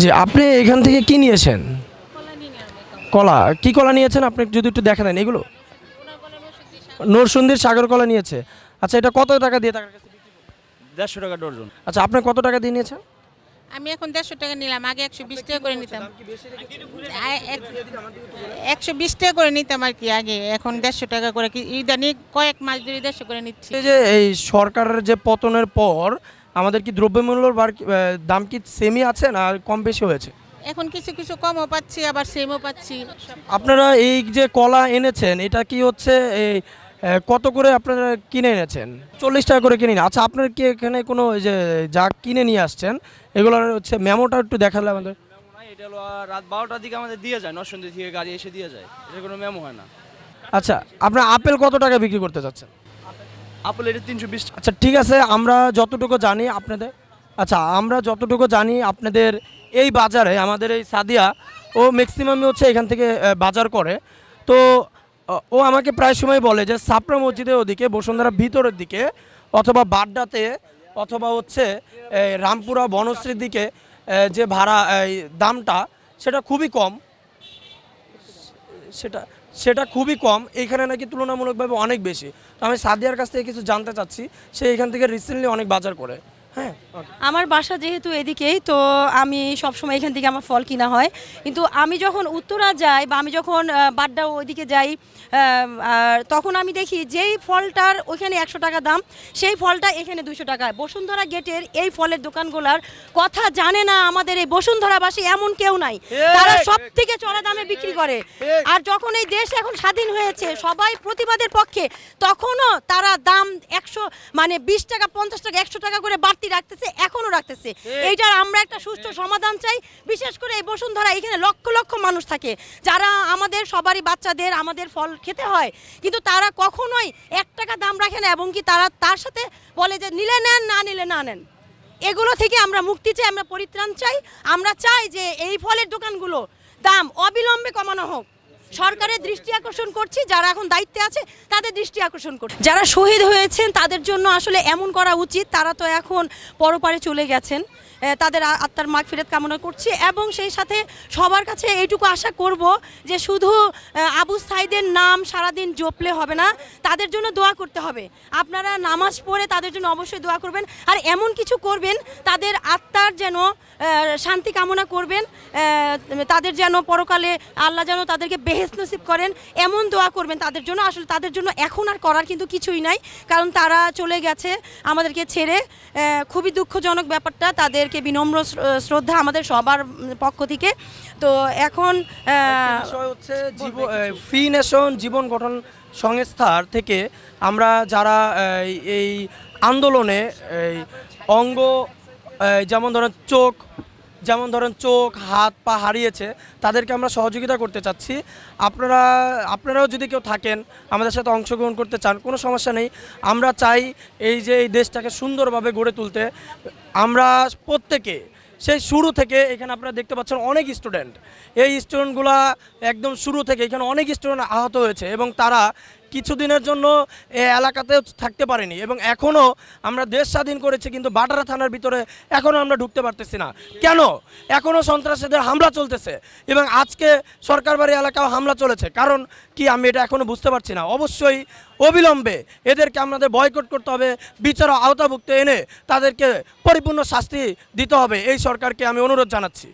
জি আপনি এখান থেকে কি নিয়েছেন? কলা। কি কলা নিয়েছেন? আপনি যদি একটু দেখা দেন এগুলো? নরসুন্দির সাগর কলা নিয়েছে। আচ্ছা এটা কত টাকা দিয়ে টাকার কাছে দেড়শো টাকা ডর্জন। আচ্ছা আপনি কত টাকা দিয়ে নিয়েছেন? আমি এখন দেড়শো টাকা নিলাম আগে একশো বিশ টাকা করে নিতাম। একশো বিশ টাকা করে নিতাম আর কি আগে এখন দেড়শো টাকা করে কি ইদানি কয়েক মাস ধরে দেড়শো করে নিচ্ছি। যে এই সরকারের যে পতনের পর আমাদের কি দ্রব্যমূল্যর বার দাম কি সেমই আছে না কম বেশি হয়েছে? এখন কিছু কিছু কমও পাচ্ছি আবার সেমও পাচ্ছি। আপনারা এই যে কলা এনেছেন এটা কি হচ্ছে এই কত করে আপনারা কিনে এনেছেন? চল্লিশ টাকা করে কিনে নিন। আচ্ছা আপনার কি এখানে কোনো এই যে যা কিনে নিয়ে আসছেন এগুলোর হচ্ছে মেমোটা একটু দেখালে আমাদের। এটা হলো রাত বারোটার দিকে আমাদের দিয়ে যায় নরসিংদী থেকে গাড়ি এসে দিয়ে যায়। এটা কোনো মেমো হয় না। আচ্ছা আপনার আপেল কত টাকা বিক্রি করতে চাচ্ছেন? আপেল এটা তিনশো বিশ আচ্ছা ঠিক আছে, আমরা যতটুকু জানি আপনাদের আচ্ছা আমরা যতটুকু জানি আপনাদের এই বাজারে, আমাদের এই সাদিয়া, ও ম্যাক্সিমামই হচ্ছে এখান থেকে বাজার করে। তো ও আমাকে প্রায় সময় বলে যে সাপরা মসজিদের ওদিকে, বসুন্ধরা ভিতরের দিকে, অথবা বাড্ডাতে, অথবা হচ্ছে রামপুরা বনশ্রীর দিকে যে ভাড়া দামটা, সেটা খুবই কম। সেটা সেটা খুবই কম। এইখানে নাকি তুলনামূলকভাবে অনেক বেশি। তো আমি সাদিয়ার কাছ থেকে কিছু জানতে চাচ্ছি। সে এখান থেকে রিসেন্টলি অনেক বাজার করে। আমার বাসা যেহেতু এদিকেই তো আমি সবসময় এখান থেকে আমার ফল কিনা হয়। কিন্তু আমি যখন উত্তরা যাই বা আমি যখন বাড্ডা ওইদিকে যাই আর তখন আমি দেখি যেই ফলটার ওইখানে একশো টাকা দাম সেই ফলটা এখানে দুশো টাকা। বসুন্ধরা গেটের এই ফলের দোকানগুলার কথা জানে না আমাদের এই বসুন্ধরাবাসী এমন কেউ নাই। তারা সব থেকে চড়া দামে বিক্রি করে। আর যখন এই দেশ এখন স্বাধীন হয়েছে সবাই প্রতিবাদের পক্ষে তখনও তারা দাম একশো মানে বিশ টাকা পঞ্চাশ টাকা একশো টাকা করে বাড়তি রাখতেছে। এখনও রাখতেছে এইটার আমরা একটা সুষ্ঠু সমাধান চাই। বিশেষ করে এই বসুন্ধরা এখানে লক্ষ লক্ষ মানুষ থাকে। যারা আমাদের সবারই বাচ্চাদের আমাদের ফল খেতে হয় কিন্তু তারা কখনোই এক টাকা দাম রাখে না এবং কি তারা তার সাথে বলে যে নিলে নেন না নিলে না নেন। এগুলো থেকে আমরা মুক্তি চাই আমরা পরিত্রাণ চাই। আমরা চাই যে এই ফলের দোকানগুলো দাম অবিলম্বে কমানো হোক। সরকারের দৃষ্টি আকর্ষণ করছি, যারা এখন দায়িত্বে আছে, তাদের দৃষ্টি আকর্ষণ করছি। যারা শহীদ হয়েছেন, তাদের জন্য আসলে এমন করা উচিত, তারা তো এখন পরপারে চলে গেছেন। তাদের আত্মার মাগ ফিরত কামনা করছি এবং সেই সাথে সবার কাছে এইটুকু আশা করব যে শুধু আবু সাইদের নাম সারাদিন জপলে হবে না, তাদের জন্য দোয়া করতে হবে। আপনারা নামাজ পড়ে তাদের জন্য অবশ্যই দোয়া করবেন। আর এমন কিছু করবেন, তাদের আত্মার যেন শান্তি কামনা করবেন তাদের যেন পরকালে আল্লাহ যেন তাদেরকে বেহেস নসিব করেন এমন দোয়া করবেন তাদের জন্য। আসলে তাদের জন্য এখন আর করার কিন্তু কিছুই নাই কারণ তারা চলে গেছে আমাদেরকে ছেড়ে। খুবই দুঃখজনক ব্যাপারটা তাদেরকে বিনম্র শ্রদ্ধা আমাদের সবার পক্ষ থেকে। তো এখন হচ্ছে জীবন ফ্রি নেশন জীবন গঠন সংস্থার থেকে আমরা যারা এই, আন্দোলনে এই অঙ্গ যেমন ধরেন চোখ যেমন ধরেন চোখ, হাত, পা হারিয়েছে, তাদেরকে আমরা সহযোগিতা করতে চাচ্ছি। আপনারা, আপনারাও যদি কেউ থাকেন, আমাদের সাথে অংশগ্রহণ করতে চান, কোনো সমস্যা নেই। আমরা চাই এই যে এই দেশটাকে সুন্দরভাবে গড়ে তুলতে, আমরা প্রত্যেকে, সেই শুরু থেকে এখানে আপনারা দেখতে পাচ্ছেন অনেক স্টুডেন্ট এই স্টুডেন্টগুলা একদম শুরু থেকে এখানে অনেক স্টুডেন্ট আহত হয়েছে এবং তারা কিছুদিনের জন্য এ এলাকাতেও থাকতে পারেনি এবং এখনও আমরা দেশ স্বাধীন করেছি, কিন্তু বাটারা থানার ভিতরে এখনও আমরা ঢুকতে পারতেছি না। কেন? এখনও সন্ত্রাসীদের হামলা চলতেছে এবং আজকে সরকার বাড়ি এলাকাও হামলা চলেছে। কারণ কি আমি এটা এখনও বুঝতে পারছি না। অবশ্যই অবিলম্বে এদেরকে আমাদের বয়কট করতে হবে, বিচার আওতাভুক্ত এনে তাদেরকে পরিপূর্ণ শাস্তি দিতে হবে। এই সরকারকে আমি অনুরোধ জানাচ্ছি।